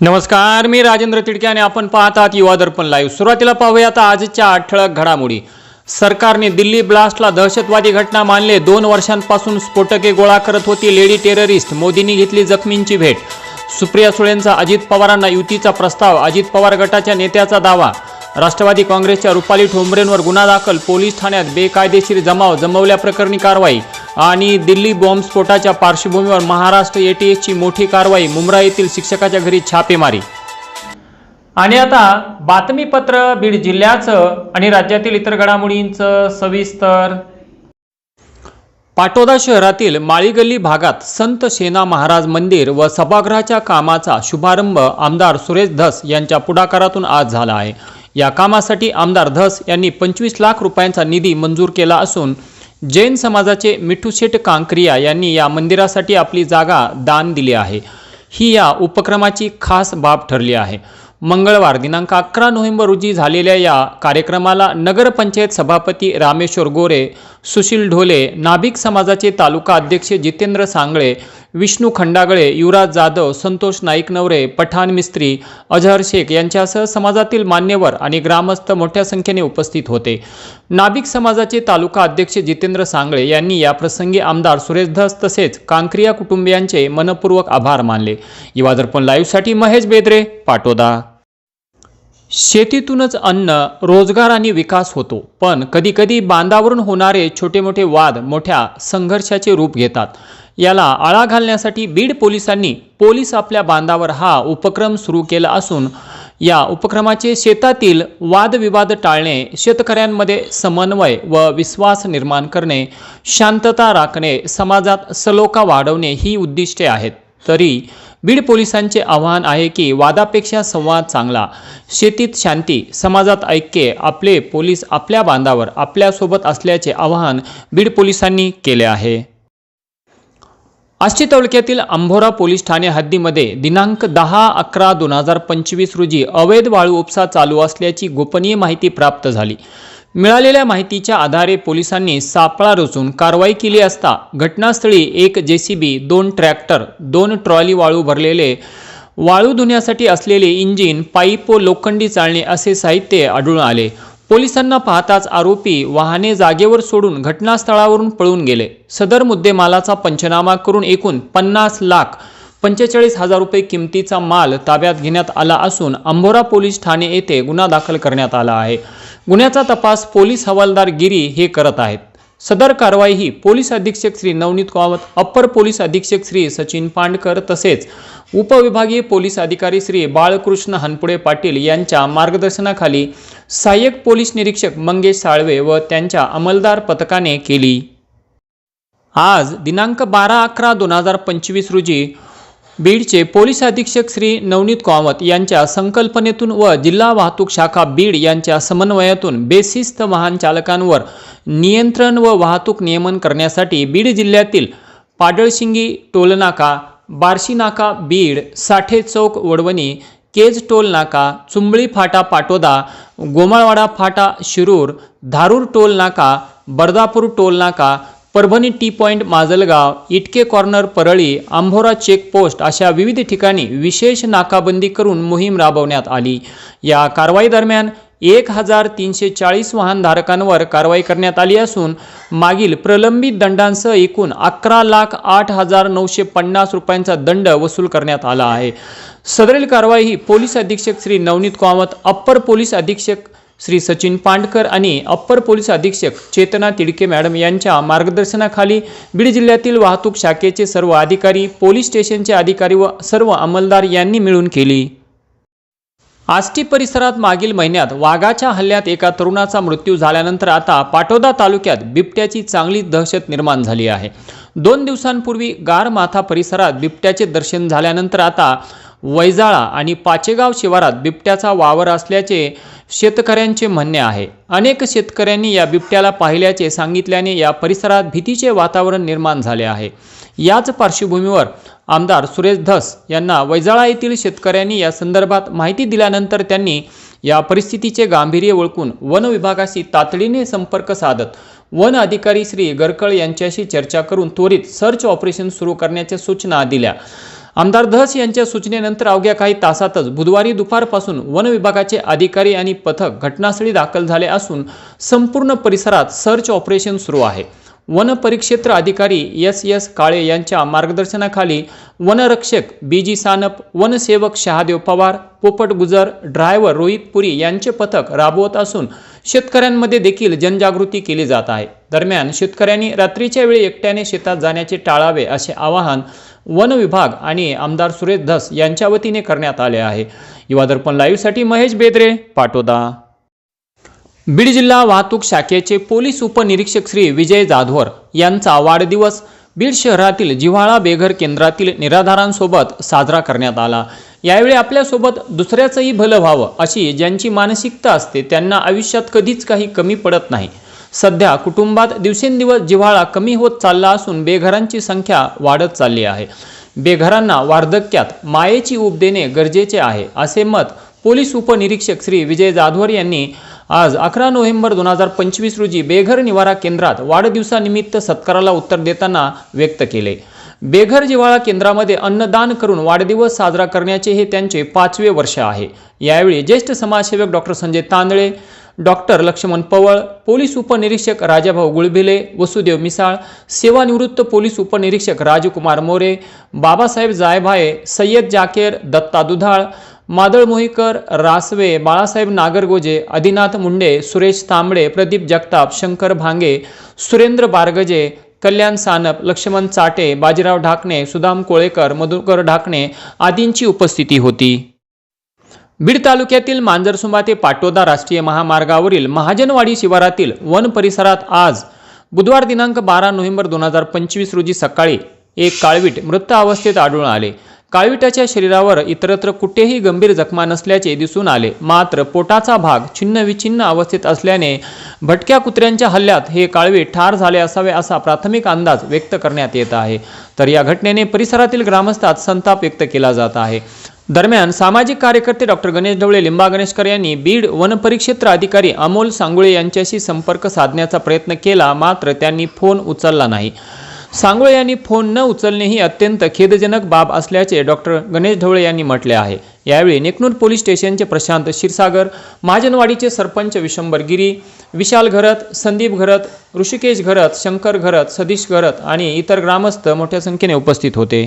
नमस्कार मी राजेंद्र तिडके आणि आपण पाहत आहात युवा दर्पण लाईव्ह सुरुवातीला पाहूया आता आजच्या ठळक घडामोडी. सरकारने दिल्ली ब्लास्टला दहशतवादी घटना मानले. दोन वर्षांपासून स्फोटके गोळा करत होती लेडी टेररिस्ट. मोदींनी घेतली जखमींची भेट. सुप्रिया सुळेंचा अजित पवारांना युतीचा प्रस्ताव. अजित पवार गटाच्या नेत्याचा दावा. राष्ट्रवादी काँग्रेसच्या रुपाली ठोंबरेंवर गुन्हा दाखल. पोलीस ठाण्यात बेकायदेशीर जमाव. जमवल्याप्रकरणी कारवाई. आणि दिल्ली बॉम्बस्फोटाच्या पार्श्वभूमीवर महाराष्ट्र एटीएसची मोठी कारवाई मुंब्रा येथील शिक्षकाच्या घरी छापेमारी. आणि आता बातमीपत्र बीड जिल्ह्याचं आणि राज्यातील इतर घडामोडींचं सविस्तर. पाटोदा शहरातील माळीगल्ली भागात संत सेना महाराज मंदिर व सभागृहाच्या कामाचा शुभारंभ आमदार सुरेश धस यांच्या पुढाकारातून आज झाला आहे. या कामासाठी आमदार धस यांनी पंचवीस लाख रुपयांचा निधी मंजूर केला असून जैन समाजाचे मिठूशेठ कांक्रिया यांनी या मंदिरासाठी आपली जागा दान दिली आहे. ही या उपक्रमाची खास बाब ठरली आहे. मंगळवार दिनांक अकरा नोव्हेंबर रोजी झालेल्या या कार्यक्रमाला नगरपंचायत सभापती रामेश्वर गोरे सुशील ढोले नाभिक समाजाचे तालुका अध्यक्ष जितेंद्र सांगळे विष्णू खंडागळे युवराज जाधव संतोष नाईक नवरे पठाण मिस्त्री अजहर शेख यांच्यासह समाजातील मान्यवर आणि ग्रामस्थ मोठ्या संख्येने उपस्थित होते. नाभिक समाजाचे तालुका अध्यक्ष जितेंद्र सांगळे यांनी या प्रसंगी आमदार सुरेश धस तसेच कांक्रिया कुटुंबियांचे मनपूर्वक आभार मानले. युवादर्पण लाईव्हसाठी महेश बेदरे पाटोदा. शेतीतूनच अन्न रोजगार आणि विकास होतो. पण कधीकधी बांधावरून होणारे छोटे मोठे वाद मोठ्या संघर्षाचे रूप घेतात. याला आळा घालण्यासाठी बीड पोलिसांनी पोलीस आपल्या बांधावर हा उपक्रम सुरू केला असून या उपक्रमाचे शेतातील वादविवाद टाळणे शेतकऱ्यांमध्ये समन्वय व विश्वास निर्माण करणे शांतता राखणे समाजात सलोखा वाढवणे ही उद्दिष्टे आहेत. तरी बीड पोलिसांचे आव्हान आहे की वादापेक्षा संवाद चांगला शेतीत शांती समाजात ऐक्य आपले पोलीस आपल्या बांधावर आपल्यासोबत असल्याचे आवाहन बीड पोलिसांनी केले आहे. आष्टी तालुक्यातील अंभोरा पोलीस ठाणे हद्दीमध्ये दिनांक दहा अकरा दोन हजार पंचवीस रोजी अवैध वाळू उपसा चालू असल्याची गोपनीय माहिती प्राप्त झाली. मिळालेल्या माहितीच्या आधारे पोलिसांनी सापळा रचून कारवाई केली असता घटनास्थळी एक जेसीबी दोन ट्रॅक्टर दोन ट्रॉली वाळू भरलेले वाळू धुण्यासाठी असलेले इंजिन पाईप व लोखंडी चालणे असे साहित्य आढळून आले. पोलिसांना पाहताच आरोपी वाहने जागेवर सोडून घटनास्थळावरून पळून गेले. सदर मुद्देमालाचा पंचनामा करून एकूण पन्नास लाख पंचेचाळीस हजार रुपये किमतीचा माल ताब्यात घेण्यात आला असून अंबोरा पोलीस ठाणे येथे गुन्हा दाखल करण्यात आला आहे. गुन्ह्याचा तपास पोलीस हवालदार गिरी हे करत आहेत. सदर कारवाई ही पोलीस अधीक्षक श्री नवनीत कावत अप्पर पोलीस अधीक्षक श्री सचिन पांडकर तसेच उपविभागीय पोलीस अधिकारी श्री बाळकृष्ण हनपुडे पाटील यांच्या मार्गदर्शनाखाली सहाय्यक पोलीस निरीक्षक मंगेश साळवे व त्यांच्या अंमलदार पथकाने केली. आज दिनांक बारा अकरा दोन हजार पंचवीस रोजी बीडचे पोलीस अधीक्षक श्री नवनीत कामत यांच्या संकल्पनेतून व जिल्हा वाहतूक शाखा बीड यांच्या समन्वयातून बेशिस्त वाहन चालकांवर नियंत्रण व वाहतूक नियमन करण्यासाठी बीड जिल्ह्यातील पाडळशिंगी टोलनाका बार्शीनाका बीड साठे चौक वडवणी केज टोल नाका चुंबळी फाटा पाटोदा गोमाळवाडा फाटा शिरूर धारूर टोल नाका बर्दापूर टोल नाका Parbhani T point Majalgaon Itke corner Parli Ambhora check post अशा विविध ठिकाणी विशेष नाकाबंदी करून मोहीम राबवण्यात आली. या कारवाई दरम्यान एक हजार तीनशे चाळीस वाहनधारकांवर कारवाई करण्यात आली असून मागील प्रलंबित दंडांसह एकूण अकरा लाख आठ हजार नऊशे पन्नास रुपयांचा दंड वसूल करण्यात आला आहे. सदरील कारवाई ही पोलीस अधीक्षक श्री नवनीत कामत अप्पर पोलीस अधीक्षक श्री सचिन पांडकर आणि अप्पर पोलीस अधीक्षक चेतना तिडके मॅडम यांच्या मार्गदर्शनाखाली बीड जिल्ह्यातील वाहतूक शाखेचे सर्व अधिकारी पोलीस स्टेशनचे अधिकारी व सर्व अंमलदार यांनी मिळून केली. आष्टी परिसरात मागील महिन्यात वाघाच्या हल्ल्यात एका तरुणाचा मृत्यू झाल्यानंतर आता पाटोदा तालुक्यात बिबट्याची चांगली दहशत निर्माण झाली आहे. दोन दिवसांपूर्वी गारमाथा परिसरात बिबट्याचे दर्शन झाल्यानंतर आता वैजाळा आणि पाचेगाव शिवारात बिबट्याचा वावर असल्याचे शेतकऱ्यांचे म्हणणे आहे. अनेक शेतकऱ्यांनी या बिबट्याला पाहिल्याचे सांगितल्याने या परिसरात भीतीचे वातावरण निर्माण झाले आहे. याच पार्श्वभूमीवर आमदार सुरेश धस यांना वैजाळा येथील शेतकऱ्यांनी या संदर्भात माहिती दिल्यानंतर त्यांनी या परिस्थितीचे गांभीर्य ओळखून वन विभागाशी तातडीने संपर्क साधत वन अधिकारी श्री गरकळ यांच्याशी चर्चा करून त्वरित सर्च ऑपरेशन सुरू करण्याच्या सूचना दिल्या. आमदार धस यांच्या सूचनेनंतर अवघ्या काही तासातच बुधवारी दुपारपासून वन विभागाचे अधिकारी आणि पथक घटनास्थळी दाखल झाले असून संपूर्ण परिसरात सर्च ऑपरेशन सुरू आहे. वन परिक्षेत्र अधिकारी एस एस काळे यांच्या मार्गदर्शनाखाली वनरक्षक बी जी सानप वनसेवक शहादेव पवार पोपट गुजर ड्रायव्हर रोहित पुरी यांचे पथक राबवत असून शेतकऱ्यांमध्ये देखील जनजागृती केली जात आहे. दरम्यान शेतकऱ्यांनी रात्रीच्या वेळी एकट्याने शेतात जाण्याचे टाळावे असे आवाहन वन विभाग आणि आमदार सुरेश धस यांच्या वतीने करण्यात आले आहे. युवा दर्पण लाईव्हसाठी महेश बेदरे पाटोदा. बीड जिल्हा वाहतूक शाखेचे पोलीस उपनिरीक्षक श्री विजय जाधवर यांचा वाढदिवस बीड शहरातील जिव्हाळा बेघर केंद्रातील निराधारांसोबत साजरा करण्यात आला. यावेळी आपल्यासोबत दुसऱ्याचंही भलं व्हावं अशी ज्यांची मानसिकता असते त्यांना आयुष्यात कधीच काही कमी पडत नाही. सध्या कुटुंबात दिवसेंदिवस जिव्हाळा कमी होत चालला असून बेघरांची संख्या वाढत चालली आहे. बेघरांना वार्धक्यात मायेची ऊब देणे गरजेचे आहे असे मत पोलीस उपनिरीक्षक श्री विजय जाधवर यांनी आज अकरा नोव्हेंबर दोन हजार पंचवीस रोजी बेघर निवारा केंद्रात वाढदिवसानिमित्त सत्काराला उत्तर देताना व्यक्त केले. बेघर जिव्हाळा केंद्रामध्ये अन्नदान करून वाढदिवस साजरा करण्याचे हे त्यांचे पाचवे वर्ष आहे. यावेळी ज्येष्ठ समाजसेवक doctor Sanjay Tandale doctor Laxman Paval police उपनिरीक्षक राजाभाऊ गुळभिले वसुदेव मिसाळ सेवानिवृत्त पोलीस उपनिरीक्षक राजकुमार मोरे बाबासाहेब जायभाये सय्यद जाकेर दत्ता दुधाळ मादळ मोहीकर रासवे बाळासाहेब नागरगोजे आदिनाथ मुंडे सुरेश तांबडे प्रदीप जगताप शंकर भांगे सुरेंद्र बारगजे कल्याण सानप लक्ष्मण चाटे बाजीराव ढाकणे सुदाम कोळेकर मधुकर ढाकणे आदींची उपस्थिती होती. बीड तालुक्यातील मांजरसुंबा ते पाटोदा राष्ट्रीय महामार्गावरील महाजनवाडी शिवारातील वन परिसरात आज बुधवार दिनांक बारा नोव्हेंबर दोन हजार पंचवीस रोजी सकाळी एक काळवीट मृत अवस्थेत आढळून आले. काळविटाच्या शरीरावर इतरत्र कुठेही गंभीर जखमा नसल्याचे दिसून आले. मात्र पोटाचा भाग छिन्नविछिन्न अवस्थेत असल्याने भटक्या कुत्र्यांच्या हल्ल्यात हे काळवीट ठार झाले असावे असा प्राथमिक अंदाज व्यक्त करण्यात येत आहे. तर या घटनेने परिसरातील ग्रामस्थात संताप व्यक्त केला जात आहे. दरम्यान सामाजिक कार्यकर्ते डॉक्टर गणेश ढवळे लिंबा गणेशकर यांनी बीड वनपरिक्षेत्र अधिकारी अमोल सांगुळे यांच्याशी संपर्क साधण्याचा प्रयत्न केला मात्र त्यांनी फोन उचलला नाही. सांगोळे यांनी फोन न उचलणे ही अत्यंत खेदजनक बाब असल्याचे डॉक्टर गणेश ढवळे यांनी म्हटले आहे. यावेळी नेकनूर पोलीस स्टेशनचे प्रशांत क्षीरसागर महाजनवाडीचे सरपंच विशंबर गिरी विशाल घरत संदीप घरत ऋषिकेश घरत शंकर घरत सतीश घरत आणि इतर ग्रामस्थ मोठ्या संख्येने उपस्थित होते.